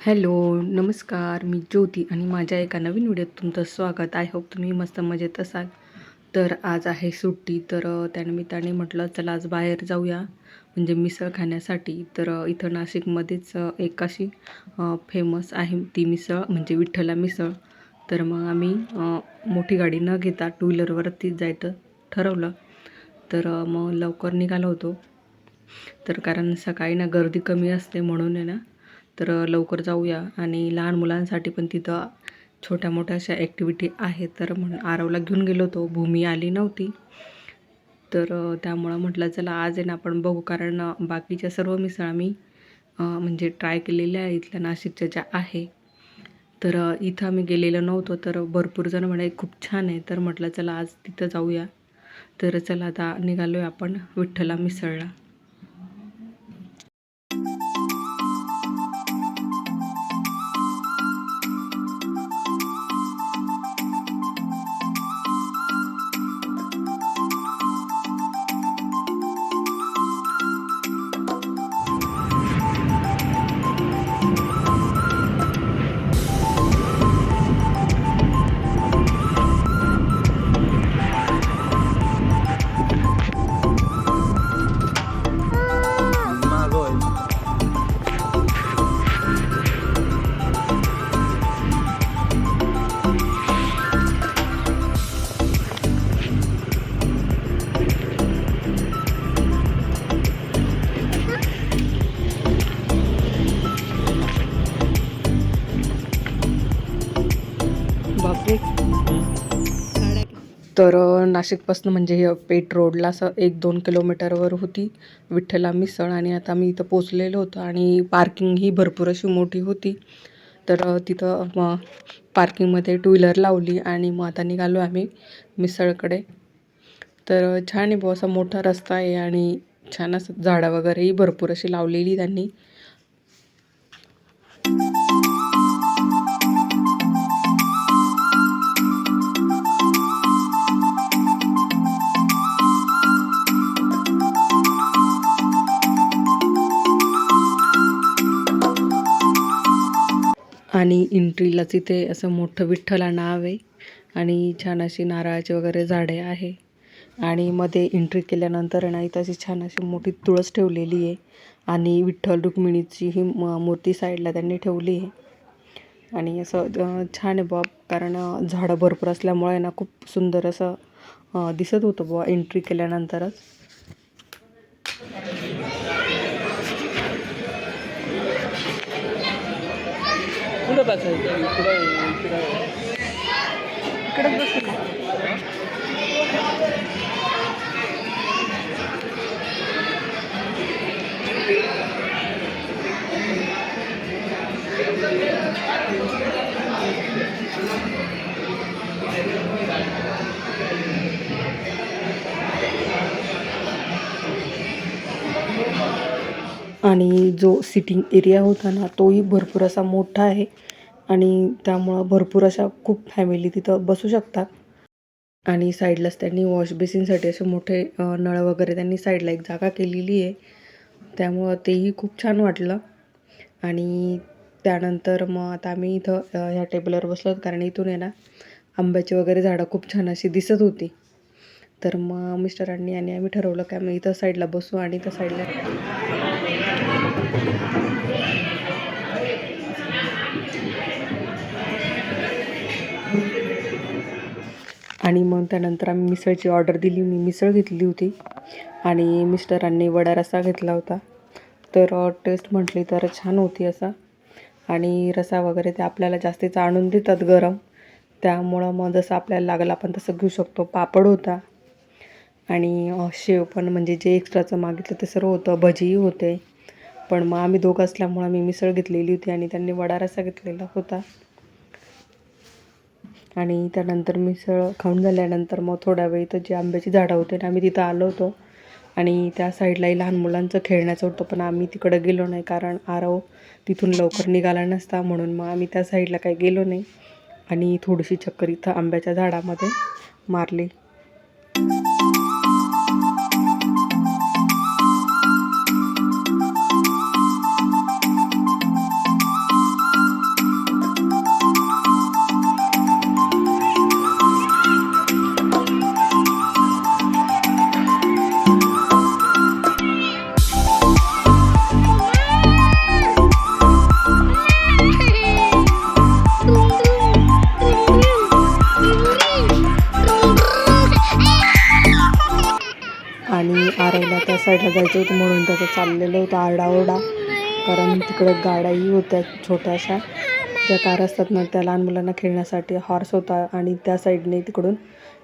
Hello नमस्कार. मी ज्योती आणि माझ्या एका नवीन व्हिडिओत तुमचं स्वागत. आय होप तुम्ही मस्त मजेत असाल. तर आज आहे सुट्टी तर त्यानिमित्ताने म्हटलं चला आज बाहेर जाऊया. म्हणजे मिसळ खाण्यासाठी. तर इथं नाशिकमध्येच एक अशी फेमस आहे ती मिसळ म्हणजे विठ्ठला मिसळ. तर मग आम्ही मोठी गाडी न घेता टू व्हीलरवरतीच जायचं ठरवलं. तर मग लवकर निघालो होतो. तर कारण सकाळी ना गर्दी कमी असते म्हणून आहे ना तर लवकर जाऊया आणि लहान मुलांसाठी पण तिथं छोट्या मोठ्या अशा ॲक्टिव्हिटी आहेत. तर म्हणून आरवला घेऊन गेलो होतो. भूमी आली नव्हती. तर त्यामुळं म्हटलं चला आज आहे ना आपण बघू. कारण बाकीच्या सर्व मिसळ आम्ही म्हणजे ट्राय केलेल्या आहे इथल्या नाशिकच्या ज्या आहे. तर इथं आम्ही गेलेलो नव्हतो. तर भरपूर जण म्हणे खूप छान आहे. तर म्हटलं चला आज तिथं जाऊया. तर चला आता निघालो आहे आपण विठ्ठला मिसळला. तर नाशिकपासून म्हणजे पेट रोडला असं एक दोन किलोमीटरवर होती. विठ्ठला मिसळ आणि आता मी इथं पोचलेलो होतो आणि पार्किंग ही भरपूर अशी मोठी होती. तर तिथं मग पार्किंगमध्ये टू व्हीलर लावली आणि मग आता निघालो आम्ही मिसळकडे. तर छान आहे बुवा असा मोठा रस्ता आहे आणि छान असं झाडं वगैरेही भरपूर अशी लावलेली त्यांनी. आणि एंट्रीलाच इथे असं मोठं विठ्ठला नाव आहे. आणि छान अशी नारळाची वगैरे झाडे आहे. आणि मध्ये एंट्री केल्यानंतर ना इथं अशी छान अशी मोठी तुळस ठेवलेली आहे. आणि विठ्ठल रुक्मिणीची ही म- मूर्ती साईडला त्यांनी ठेवली आहे. आणि असं छान आहे बुवा कारण झाडं भरपूर असल्यामुळे ना खूप सुंदर असं दिसत होतं बुवा एंट्री केल्यानंतरच. कुठं बसायचं इकडं इकडं इकडंच बसून आणि जो सिटिंग एरिया होता ना तोही भरपूर असा मोठा आहे. आणि त्यामुळं भरपूर अशा खूप फॅमिली तिथं बसू शकतात. आणि साईडलाच त्यांनी वॉश बेसिनसाठी असे मोठे नळ वगैरे त्यांनी साईडला एक जागा केलेली आहे. त्यामुळं तेही खूप छान वाटलं. आणि त्यानंतर मग आता आम्ही इथं ह्या टेबलवर बसलो कारण इथून आहे ना आंब्याची वगैरे झाडं खूप छान अशी दिसत होती. तर मग मिस्टरांनी आणि आम्ही ठरवलं की आम्ही इथं साईडला बसू आणि त्या साईडला आणि मग त्यानंतर आम्ही मिसळची ऑर्डर दिली. मी मिसळ घेतली होती आणि मिस्टरांनी वडा रसा घेतला होता. तर टेस्ट म्हटली तर छान होती असा. आणि रसा वगैरे ते आपल्याला जास्तीच आणून देतात गरम. त्यामुळं मग जसं आपल्याला लागलं आपण तसं घेऊ शकतो. पापड होता. आणि शेव पण म्हणजे जे एक्स्ट्राचं मागितलं ते सर्व होतं. भजीही होते. पण मग आम्ही दोघं असल्यामुळं मी मिसळ घेतलेली होती आणि त्यांनी वडा रसा घेतलेला होता. आणि त्यानंतर मिसळ खाऊन झाल्यानंतर मग थोडा वेळ इथं जी आंब्याची झाडं होते ना आम्ही तिथं आलो होतो. आणि त्या साईडलाही लहान मुलांचं खेळण्याचं होतं पण आम्ही तिकडं गेलो नाही कारण आरव तिथून लवकर निघाला नसता म्हणून मग आम्ही त्या साईडला काही गेलो नाही. आणि थोडीशी चक्कर इथं आंब्याच्या झाडामध्ये मारली. साईडला जायचं होतं म्हणून त्याचं चाललेलं होतं आरडाओरडा. कारण तिकडं गाड्याही होत्या छोट्याशा. ज्या कार असतात ना त्या लहान मुलांना खेळण्यासाठी हॉर्स होता आणि त्या साईडने तिकडून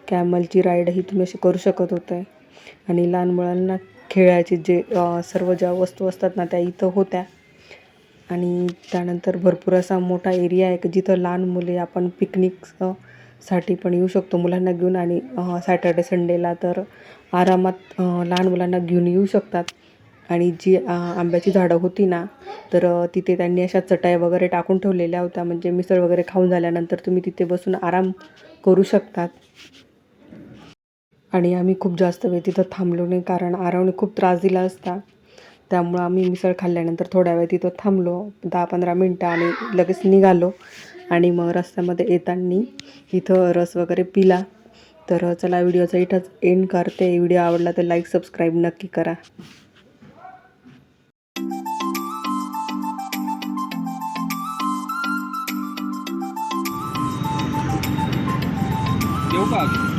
कॅमलची राईडही तुम्ही अशी करू शकत होते. आणि लहान मुलांना खेळायचे जे सर्व ज्या वस्तू असतात ना त्या इथं होत्या. आणि त्यानंतर भरपूर असा मोठा एरिया आहे की जिथं लहान मुले आपण पिकनिक साठी पण येऊ शकतो मुलांना घेऊन आणि सॅटर्डे संडेला तर आरामात लहान मुलांना घेऊन येऊ शकतात. आणि जी आंब्याची झाडं होती ना तर तिथे त्यांनी अशा चटाई वगैरे टाकून ठेवलेल्या होत्या. म्हणजे मिसळ वगैरे खाऊन झाल्यानंतर तुम्ही तिथे बसून आराम करू शकतात. आणि आम्ही खूप जास्त वेळ तिथं थांबलो नाही कारण आरवने खूप त्रास दिला असता. त्यामुळं आम्ही मिसळ खाल्ल्यानंतर थोड्या वेळ तिथं थांबलो दहा पंधरा मिनटं आणि लगेच निघालो. आणि मग रस्त्यामध्ये येताना इथं रस वगैरे पिला. तर चला व्हिडिओचा इथंच एंड करते. व्हिडिओ आवडला तर लाईक सबस्क्राईब नक्की करा. येऊ का